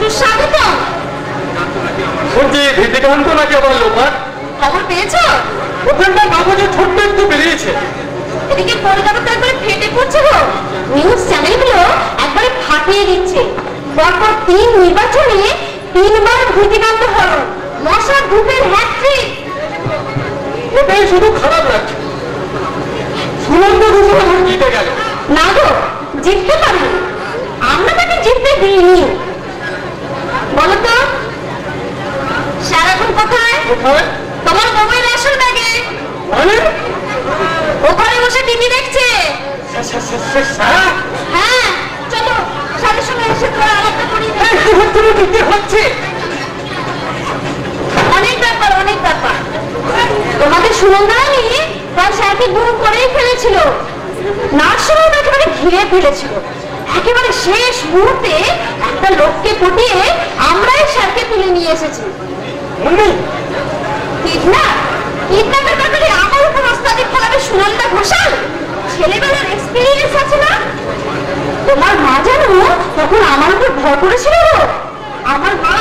সুস্বাগতম শুনছি ভীতিকান্ত নাকি আবার লোপার খবর পেয়েছ? কাগজে ছোট্ট একটু বেরিয়েছে। এদিকে কলকাতা তো একবারে ফেটে পড়ছে গো। নিউজ চ্যানেলগুলো একবারে ফাটিয়ে দিচ্ছে। পরপর তিন নির্বাচনে তিনবার ভূতিকান্ত হল। মশার ধূপের হ্যাট্রিক এটাই শুধু খারাপ লাগছে। সুনন্দ ঘোষাল আমার জিতে গেল। না গো জিততে পারি আমরা তাকে জিততে দিইনি। বলো তো? সারাক্ষণ কোথায়? তোমার মোবাইল আসল ব্যাগে। মানে? ওখানে বসে টিভি দেখছে। হ্যাঁ চলো সাথে সঙ্গে এসে তোরা আলাদা করি হচ্ছে? অনেক ব্যাপার অনেক ব্যাপার। তোমাদের সুনন্দারানি তার স্যারকে গুম করেই ফেলেছিল। নার্সিংহোম একেবারে ঘিরে ফেলেছিল। একেবারে শেষ মুহূর্তে একটা লোককে পটিয়ে আমরাই স্যারকে তুলে নিয়ে এসেছি। মনে কিডন্যাপ কিডন্যাপের ব্যাপারে আমার উপর সুনন্দা ঘোষাল? ছেলেবেলার এক্সপিরিয়েন্স আছে না? তোমার মা জানো তখন আমার উপর ভর করেছিল আমার মা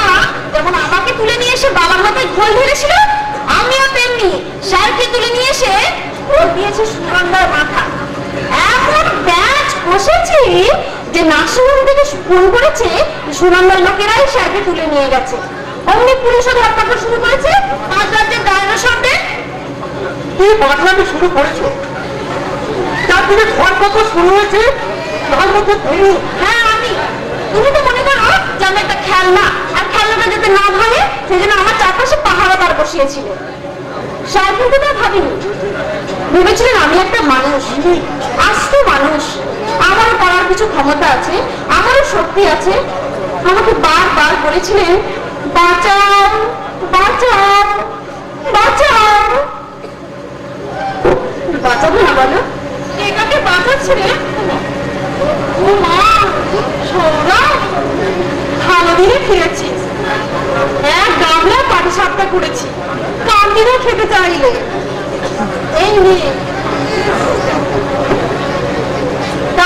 আমাকে তুলে নিয়ে এসে বাবার মাথায় ঘোল ঢেলেছিল আমিও তেমনি স্যারকে তুলে নিয়ে এসে ঘোল দিয়েছে সুনন্দার মাথা। এমন ব্যাচ বসেছি যে নার্সিংহোম থেকে ফোন করেছে সুনন্দার লোকেরাই স্যারকে তুলে নিয়ে গেছে। অমনি পুলিশও ধরপাকড় শুরু করেছে পাঁচ রাজ্যের ডায়নোসরদের কি বাদলামি শুরু করেছ? তার থেকে ঘর কত শুরু হয়েছে তার মধ্যে তুমি। হ্যাঁ আমি। তুমি তো মনে করো যে আমি একটা খেলনা আর খেলনাটা যাতে না ভাঙে সেই জন্য আমার চারপাশে পাহারাদার বসিয়েছিল। স্যার কিন্তু তা ভাবিনি। ভেবেছিলেন আমি একটা মানুষ। আস্ত মানুষ। আমারও করার কিছু ক্ষমতা আছে, আমারও শক্তি আছে। আমাকে বারবার বলেছিলেন না বলো বাঁচাচ্ছে রে মা ভালো দিনে এক গামলা করেছি। কান্দিরও খেতে চাইলে। এই নিয়ে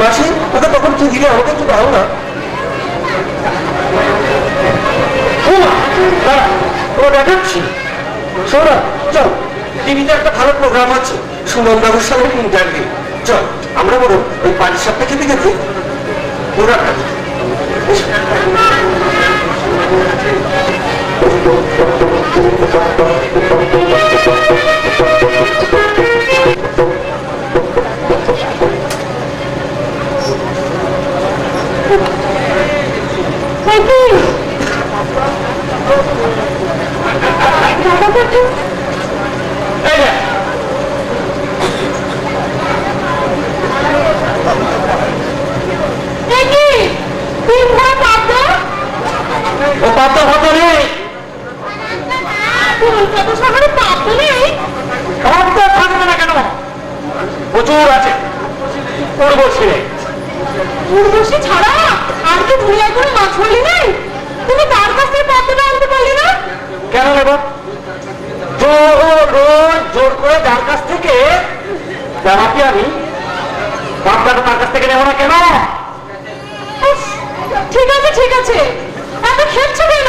মাসি ওকে তখন কি দিলে আমাকে একটু দাও না। দেখাচ্ছি সৌরভ চল, টিভিতে একটা ভালো প্রোগ্রাম আছে, সুমন বাবুর সঙ্গে ইন্টারভিউ চল, আমরা বরং ওই পাঁচ সপ্তাহ খেতে খেতে প্রোগ্রামটা পাতা থাকবে না কেন? প্রচুর আছে। উর্বশী নেই উর্বশী ছাড়া আর কি দুনিয়ায় কোনো মাছ বলি তুমি তার কাছ থেকে পাত্রটা আনতে পারলি না? কেন নেব রোজ জোর করে যার কাছ থেকে জানাতি আমি পাবদাটা তার কাছ থেকে নেব না কেন? ঠিক আছে ঠিক আছে। এত খেপছো কেন?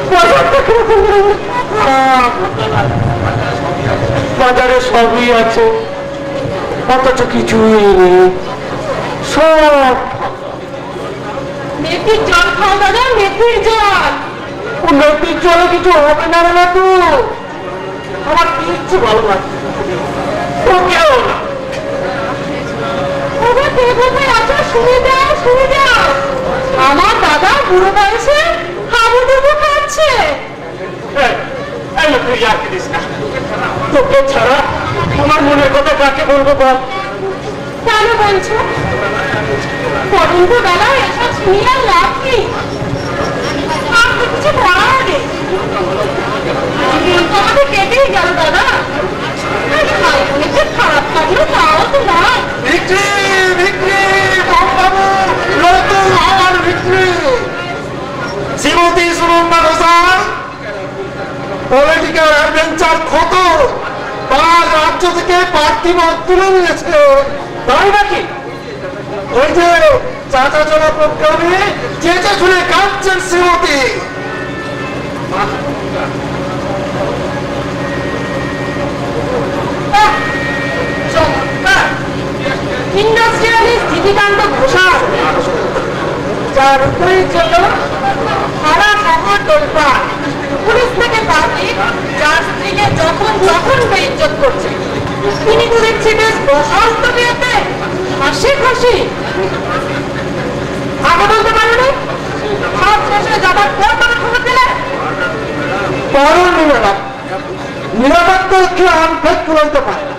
বাজারে সবই আছে। অথচ কিছুই নেই। সব। মেথির জল খাও দাদা মেথির জল। নৈতিক কিছু হবে না রে তো আমার কিচ্ছু ভালো লাগছে না। দাদা বুড়ো বয়সে হাবুডুবু কি না? তোকে ছাড়া আমার মনের কথা কাকে বলব বল? কেন বলছো? পরন্ত বেলায় এসব শুনিয়ে লাভ নেই আর কিছু কেটেই গেল দাদা। খারাপ লাগল তাও তো নয়। বিক্রি বিক্রি আমার বিক্রি শ্রীমতী সুরম্বা ঘোষাল পলিটিক্যাল অ্যাডভেঞ্চার ক্ষত তার রাজ্য থেকে পার্থিব তুলে নিয়েছে। তাই নাকি? ওই যে চাচা চলা প্রোগ্রামে চেঁচে শুনে কাঁদছেন শ্রীমতী। ইন্ডাস্ট্রিয়ালিস্ট দীপিকান্ত ঘোষাল। যার উপরের জন্য সারা শহর তোলপাড় পুলিশ থেকে পার্টি যার স্ত্রীকে যখন তখন বেইজ্জত করছে। তিনি দেখছি বেশ বসন্ত বিয়েতে হাসি খুশি। আগে বলতে পারো সব শেষে যাবার পর তারা খবর দিলে কারণ নিরাপদ নিরাপত্তা কেউ আনফেক তুলতে পারে না।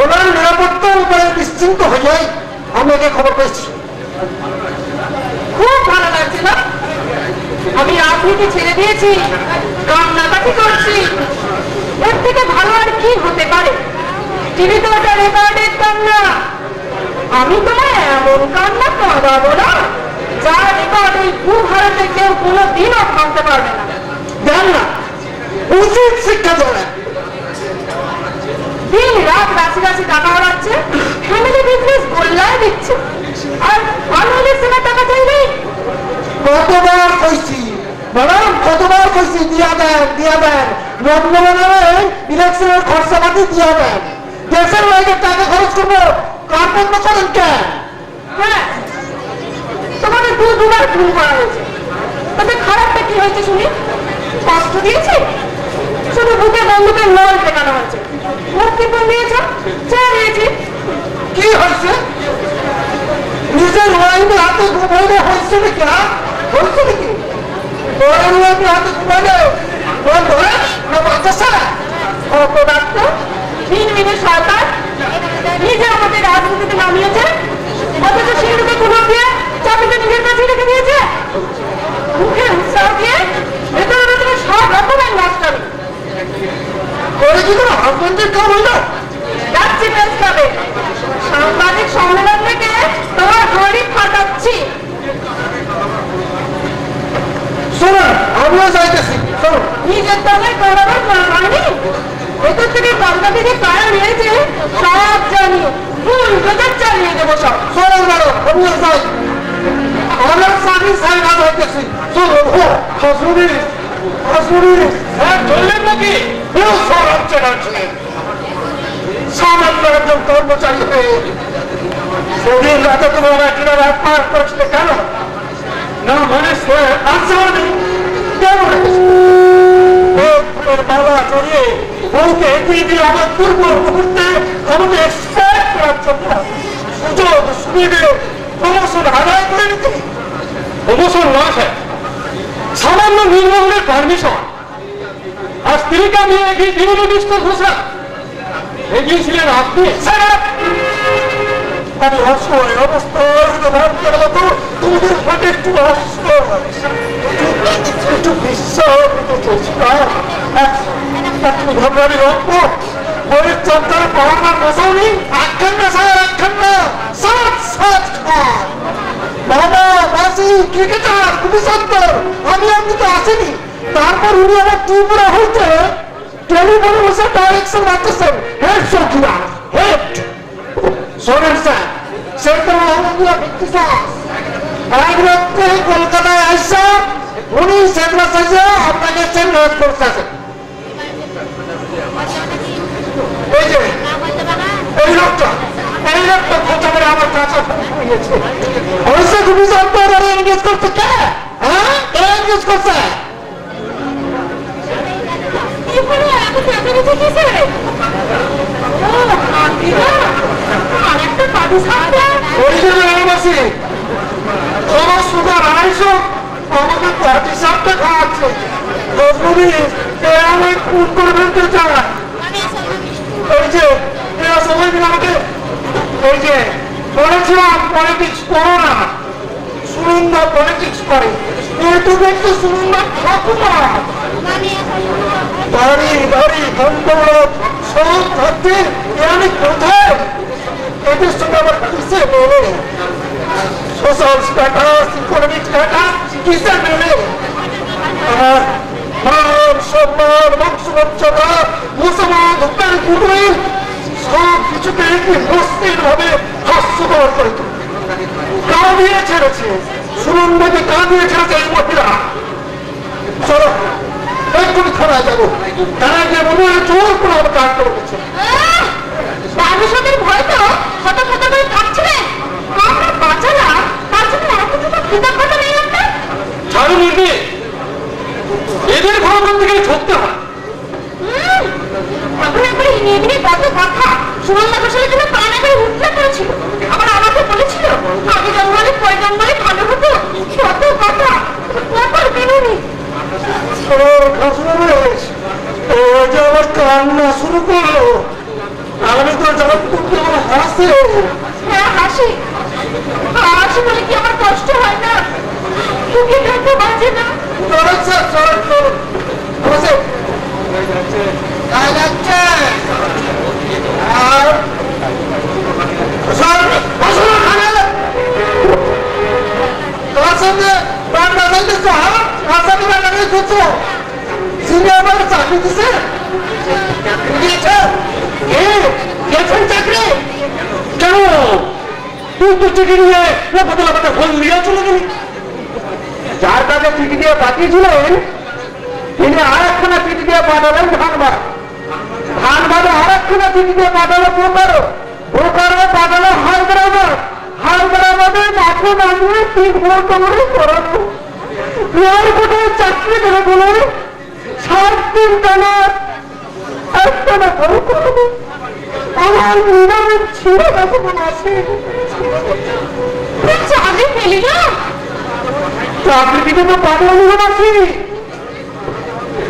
ওনার নিরাপত্তার উপরে নিশ্চিন্ত হয়ে আমি খবর পেয়েছি। খুব ভালো লাগছে না? আমি রাজনীতি ছেড়ে দিয়েছি কান্নাকাটি করছি। এর থেকে ভালো আর কি হতে পারে? ওটা রেকর্ডের কান্না। আমি তোমায় এমন কান্না কাঁদাবো না যা রেকর্ড ভূভারতে কেউ কোনো দিনও ভাঙতে পারবে না। দেন না উচিত শিক্ষা দিন রাত রাশি রাশি টাকা ওড়াচ্ছে ফ্যামিলি বিজনেস গোল্লায় দিচ্ছে। আর টাকা চাইলেই কতবার কইছি। ম্যাডাম কতবার কইছি, দিয়া দেন দিয়া দেন। নন্দনের ইলেকশনের খরচাপাতি দিয়া দেন। দেশের বাইরে টাকা খরচ করব, কার বন্ধ করেন কেন তোমাকে দু দুবার ফোন করা হয়েছে। তবে খারাপটা কি হয়েছে শুনি? কষ্ট দিয়েছি? শুধু বুকে বন্ধুকে নল ঠেকানো হয়েছে। মুক্তিপণ দিয়েছ, চা দিয়েছি। কি হয়েছে? নিজের ওয়াইনের হাতে ঘুমাইলে হয়েছে নাকি হ্যাঁ নিজে রাজনীতিতে দিয়ে রেখে দিয়েছে ভেতরে ক্লাবে সাংবাদিক সম্মেলন থেকে তোমার ঘড়ি ফাটাচ্ছি শোনো আমিও যাইতেছি শোনো নিজের দলের করাবার হয়নি ভেতর থেকে কলকা থেকে কারা নিয়েছে সব জানি ফুল ভেতর চালিয়ে দেবো সব শোনো আমিও যাই আমার স্বামী সাইড হইতেছি শোনো ও হাসুরি হাসুরি হ্যাঁ চললেন নাকি কেউ সব হচ্ছে না সামান্য একজন কর্মচারী হয়ে সেদিন রাতে তুমি আমার একটা ব্যাপার করছিলে কেন না মানে নেই প্রমোশন আদায় করে নিতে। প্রমোশন না স্যার সামান্য নির্বাহনের পারমিশন আর স্ত্রীকে আমি এগিয়ে বিভিন্ন ডিস্টার্ব ঘোষণা এগিয়েছিলেন আপনি আমি অসহায় অবস্থায় ভাবতে মতো তোমাদের হাতে একটু অসহায় একটু বিশ্বাস, একটু ঘবরানি রক্ত, বইয়ের চন্দ্রে পাওয়ার বসাওনি একখান না স্যার একখান না সাত সাত বাবা মাসি ক্রিকেটার খুবই সুন্দর আমি আপনি তো আসেনি। তারপর উনি আমার ত্রিপুরা হইতে টেলিফোনে বসে ডাইরেকশন রাখতেছেন হেড সকিয়া হেড। শোনেন স্যার সেন্ট্রাল ভিত্তি স্যার। কলকাতায় আসছে। উনি সেন্ট্রাল সাইজে আপনাকে চেন্নাই করতেছেন এই যে এই লোকটা এই লোকটা খোঁচা করে আমার কাছে হয়েছে অবশ্য খুবই সম্পদ এনগেজ করছে কে হ্যাঁ কে এনগেজ করছে নিচে কিসে ও আন্টিরা আর একটা পাটি সাপটা পরিচয় এলাকাবাসী আমার সুগার আড়াইশো আমাকে পার্টি সাপটা খাওয়াচ্ছে রোজমুদি এ আমি খুন করে ফেলতে চায় এই যে, এরা সবাই মিলে আমাকে এই যে বলেছিলাম পলিটিক্স করো না। সুনন্দা পলিটিক্স করে। কিন্তু দেখতে সুনন্দা ঠাকুমা বাড়ি বাড়ি গন্ডগোল সব থাকতে আমি কোথায়? এদের সঙ্গে আমার কিসে মেলে সোশ্যাল স্ট্যাটাস ইকোনমিক স্ট্যাটাস কিসে মেলে আমার মান সম্মান বংশবচ্চতা মুসলমান হুপের কুটুরি সব কিছুকে একটি মস্তির ভাবে হাস্যকর করে তোলে। কারা দিয়ে ছেড়েছে? সুনন্দাকে কারা দিয়ে ছেড়েছে এই মহিলা? চলো এক্ষুনি থানায় যাব। তারা যে মনে হয় জোর করে আমাকে আটকে রেখেছে ভবিষ্যতের ভয় তো হত হত করে থাকছিলেন আমরা বাঁচালাম তার জন্য এতটুকু কৃতজ্ঞতা নেই আপনার? নির্বে এদের ঘটনা থেকে ঠকতে হয়। উঠলে করেছিল। আবার আমাকে বলেছিল আগে জঙ্গলে পরে জঙ্গলে ভালো হতো কত কথা কত বিনুনি সর খাসুরেশ ও যে আমার কান্না শুরু করল আমি তো যখন করতে আমার হাসে হ্যাঁ হাসি হাসি বলে কি আমার কষ্ট হয় না তুমি থাকতে বাঁচে না আর সর বসো না খানে তোমার সঙ্গে হ্যাঁ আসামি বাংলা বলতেছো সিনিয়র বলে চাকরি দিছে দিয়েছে গেছেন চাকরি কেন তুই তো চিঠি নিয়ে লাপাতে লাপাতে ফোন নিয়ে চলে গেলি যার কাছে চিঠি দিয়ে পাঠিয়েছিলেন, তিনি আর একখানা চিঠি দিয়ে পাঠালেন ধানবাদ। ধানবাদে আর একখানা চিঠি দিয়ে পাঠালো বোকারো। বোকারো পাঠালো হায়দ্রাবাদ। হায়দ্রাবাদে চাকরি দেবে পেলি না? চাকরি দিকে তো পাঠানো আছি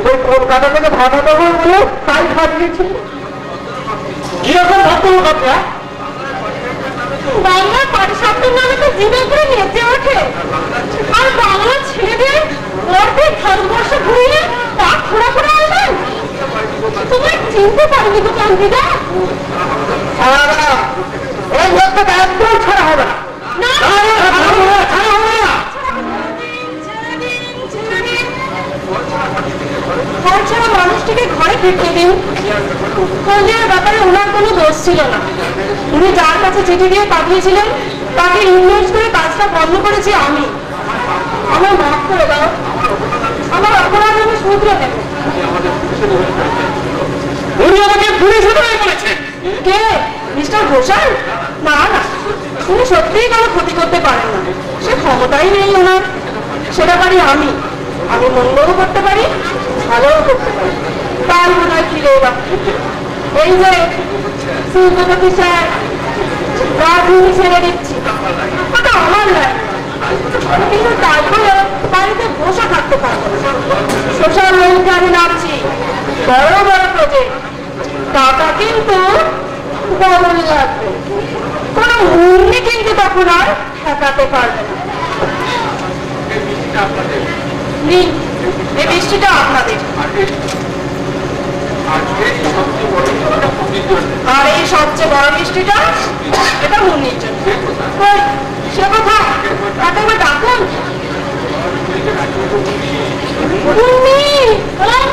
ওই কলকাতা থেকে ভাড়া দেবো বলে তাই খাটিয়েছিল কীরকম ভাবতে লোক আপনার বাংলা পাঠশাস্ত্রের নামে তো জীবন করে নেচে ওঠে। আর বাংলা ছেলেদের অর্ধেক ভারতবর্ষ ঘুরিয়ে তা খোঁড়া করে আনবেন? তোমার চিনতে পারবি তো কান্তিদা। ছাড়া এই লোকটা একদম ছাড়া হবে না। মানুষটিকে ঘরে ফিরতে দিন। কল্যাণের ব্যাপারে ওনার কোনো দোষ ছিল না। উনি যার কাছে চিঠি দিয়ে পাঠিয়েছিলেন তাকে ইনভেস্ট করে কাজটা বন্ধ করেছি আমি। আমার মাফ করে দাও। আমার অপরাধ আমি শুধরে দেব উনি আমাকে পুলিশ হতে বলেছেন কে? মিস্টার ঘোষাল? না না। উনি সত্যিই কারও ক্ষতি করতে পারেন না। সে ক্ষমতাই নেই ওনার। সেটা পারি আমি। আমি মন্দও করতে পারি। ভালোও করতে পারি। তার মনে হয় ফিরে এই যে শিল্পপতি স্যার রাজনীতি ছেড়ে দিচ্ছি। ওটা আমার নয়। কিন্তু তারপরে বাড়িতে বসে থাকতে পারব সোশ্যাল ওয়েলফেয়ারে আমি নামছি বড় বড় প্রজেক্ট টাকা কিন্তু বদল লাগবে কোনো মূল্যে কিন্তু তখন আর ঠেকাতে পারবে না। এই বৃষ্টিটা আপনাদের। আর এই সবচেয়ে বড় মিষ্টিটা এটা জন্য। সে কথা তাকে একবার ডাকুন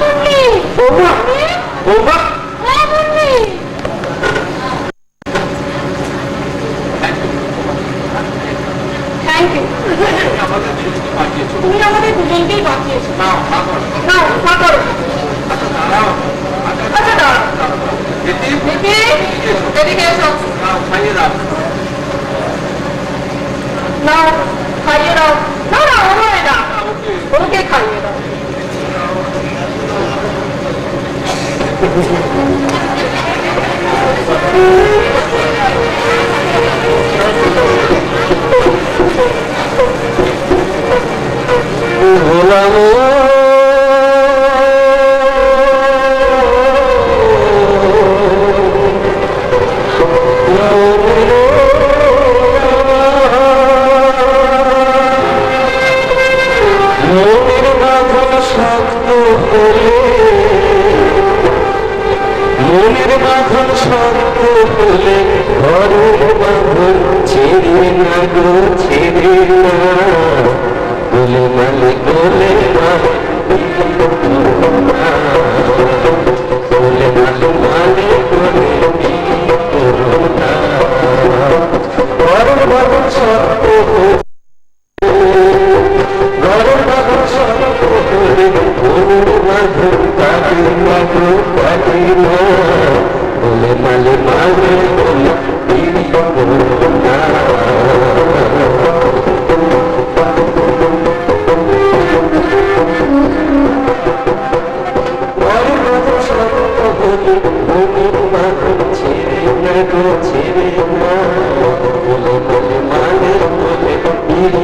মুন্নি ও মুন্নি বৌমা মুন্নি, বৌমা ও মুন্নি থ্যাংক ইউ তুমি আমাদের দুজনকেই বাঁচিয়েছো নাও না করো আচ্ছা দাঁড়াও দিদি এদিকে এসো নাও খাইয়ে দাও না না ওরে না ওকে খাইয়ে দাও মনের ওরে মা ছেড়ে না গো ছেড়ে না বলে বলে মানে বলে বীর